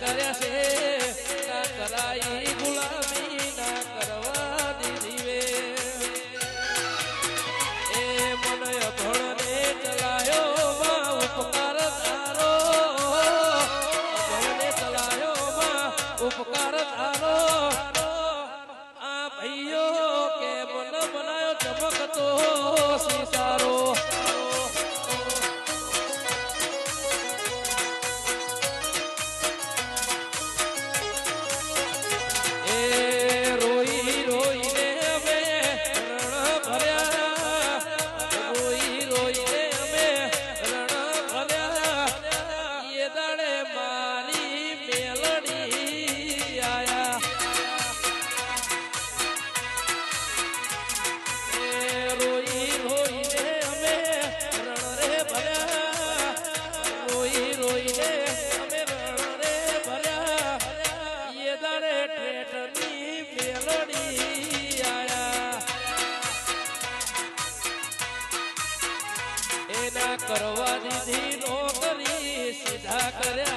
કર્યા છે. ના કરાઈ ગુલામી, ના કરવા દીધી વે. એ મને અભણને ચલાયો, માં ઉપકાર તારો. અભણને ચલાયો, માં ઉપકાર તારો. આ ભાઈઓ કે મન બનાયો ચમકતો સીતારો કરવા દીધી નોકરી સીધા કર્યા.